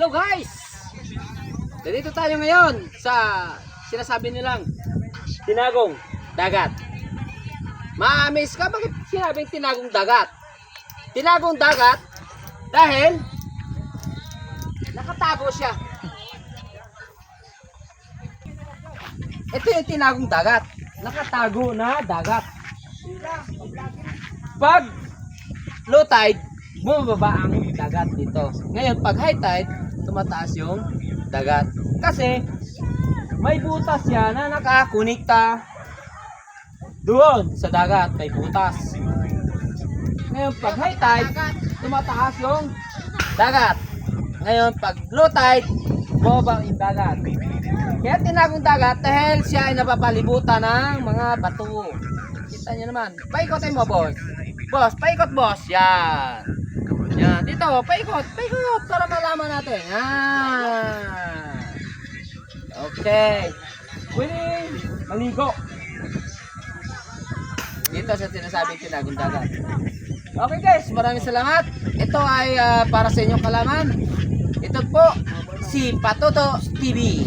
Hello guys! Dito tayo ngayon sa sinasabi nilang tinagong dagat. Ma-amaze ka bakit sinabing tinagong dagat? Tinagong dagat dahil nakatago siya. Ito yung tinagong dagat. Nakatago na dagat. Pag low tide, bumababa ang dagat dito. Ngayon, pag high tide, tumataas yung dagat. Kasi, may butas yan na nakakunikta doon sa dagat. May butas. Ngayon, pag high tide, tumataas yung dagat. Ngayon, pag low tide, bumaba yung dagat. Kaya tinagong dagat dahil siya ay napapalibutan ng mga bato. Kita niyo naman. Paikotin mo, boss. Boss, paikot, boss. Yan. Yan. Dito, paikot. Paikot para malaman natin. Yan. Okay. Winning. Maligo. Dito sa sinasabing tinagong dagat. Okay guys, maraming salamat. Ito ay ah, para sa inyong kalaman. Ito po si Patoto TV.